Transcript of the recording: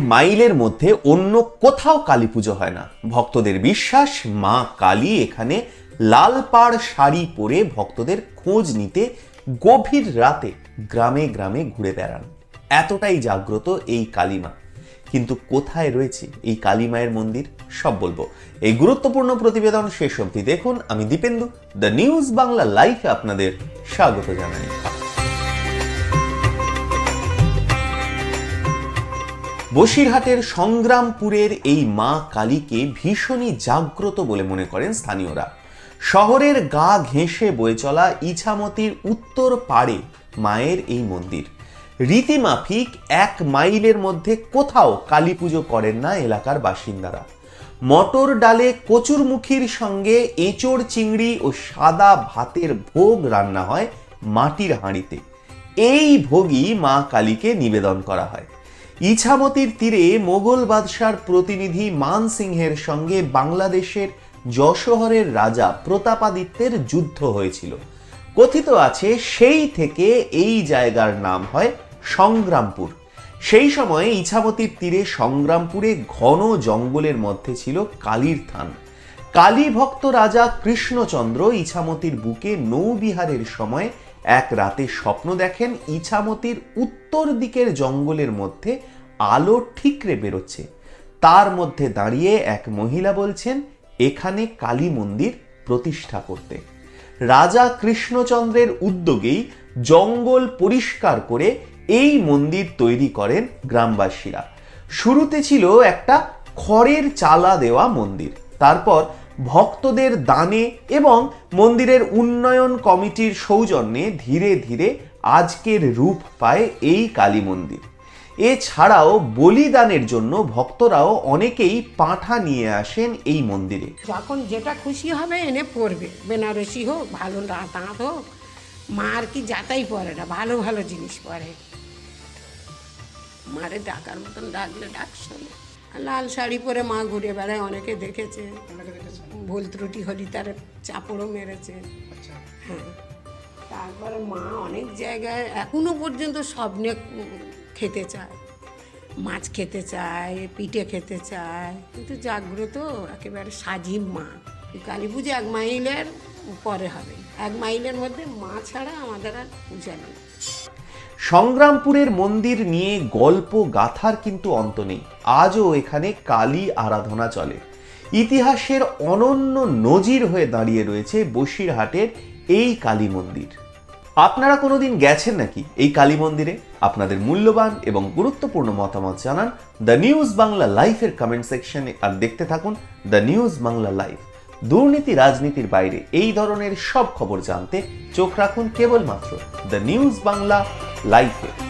মাইলের মধ্যে অন্য কোথাও কালী পুজো হয় না। ভক্তদের বিশ্বাস, মা কালী এখানে লাল পাড় শাড়ি পরে ভক্তদের খোঁজ নিতে গভীর রাতে গ্রামে গ্রামে ঘুরে বেড়ান। এতটাই জাগ্রত এই কালীমা কিন্তু কোথায় রয়েছে এই কালী মায়ের মন্দির? সব বলব। এই গুরুত্বপূর্ণ প্রতিবেদন শেষ অবধি দেখুন। আমি দীপেন্দু, দ্য নিউজ বাংলা লাইফে আপনাদের স্বাগত জানাই। বসিরহাটের সংগ্রামপুরের এই মা কালীকে ভীষণই জাগ্রত বলে মনে করেন স্থানীয়রা। শহরের গা ঘেঁষে বয়ে চলা ইছামতির উত্তর পাড়ে মায়ের এই মন্দির। রীতিমাফিক এক মাইলের মধ্যে কোথাও কালী পুজো করেন না এলাকার বাসিন্দারা। মটর ডালে কচুরমুখীর সঙ্গে এঁচড় চিংড়ি ও সাদা ভাতের ভোগ রান্না হয় মাটির হাঁড়িতে। এই ভোগই মা কালীকে নিবেদন করা হয়। ইছামতির তীরে মোগল বাদশার প্রতিনিধি মান সিংহের সঙ্গে বাংলাদেশের যশোহরের রাজা প্রতাপাদিত্যের যুদ্ধ হয়েছিল। কথিত আছে সেই থেকে এই জায়গার নাম হয় সংগ্রামপুর। সেই সময়ে ইছামতির তীরে সংগ্রামপুরে ঘন জঙ্গলের মধ্যে ছিল কালীর থান। কালী ভক্ত রাজা কৃষ্ণচন্দ্র ইছামতির বুকে নৌবিহারের সময় এক রাতে স্বপ্ন দেখেন ইছামতির উত্তর দিকের জঙ্গলের মধ্যে আলো ঠিকরে বেরোচ্ছে। তার মধ্যে দাঁড়িয়ে এক মহিলা বলছেন, এখানে কালী মন্দির প্রতিষ্ঠা করতে। রাজা কৃষ্ণচন্দ্রের উদ্যোগেই জঙ্গল পরিষ্কার করে এই মন্দির তৈরি করেন গ্রামবাসীরা। শুরুতে ছিল একটা খড়ের চালা দেওয়া মন্দির। তারপর ভক্তদের দানে এবং মন্দিরের উন্নয়ন কমিটির সৌজন্যে ধীরে ধীরে আজকের রূপ পায় এই কালী মন্দির। এছাড়াও বলিদানের জন্য ভক্তরাও অনেকেই পাঁঠা নিয়ে আসেন এই মন্দিরে। যখন যেটা খুশি হবে এনে পড়বে বেনারসি হোক, ভালো তাঁত হোক মা আর কি যাতাই পরে না, ভালো ভালো জিনিস পরে। মারে ডাকার মতন ডাকলে ডাক শোনে লাল শাড়ি পরে মা ঘুরে বেড়ায় অনেকে দেখেছে। ভুল ত্রুটি হলি তার চাপড়ও মেরেছে। হ্যাঁ। তারপরে মা অনেক জায়গায় এখনও পর্যন্ত স্বপ্নে খেতে চায়। মাছ খেতে চায় পিঠে খেতে চায়। কিন্তু জাগ্রত একেবারে সাজিব মা। কালী পুজো এক মাইলের পরে হবে। এক মাইলের মধ্যে মা ছাড়া আমাদের আর পূজা নেই। সংগ্রামপুরের মন্দির নিয়ে গল্প গাথার কিন্তু অন্ত নেই। আজও এখানে কালী আরাধনা চলে। ইতিহাসের অনন্য নজির হয়ে দাঁড়িয়ে রয়েছে বসিরহাটের এই কালী মন্দির। আপনারা কোনোদিন গেছেন নাকি এই কালী মন্দিরে? আপনাদের মূল্যবান এবং গুরুত্বপূর্ণ মতামত জানান দ্য নিউজ বাংলা লাইফের কমেন্ট সেকশনে আর দেখতে থাকুন দ্য নিউজ বাংলা লাইফ। দুর্নীতি রাজনীতির বাইরে এই ধরনের সব খবর জানতে চোখ রাখুন কেবলমাত্র দ্য নিউজ বাংলা লাইফে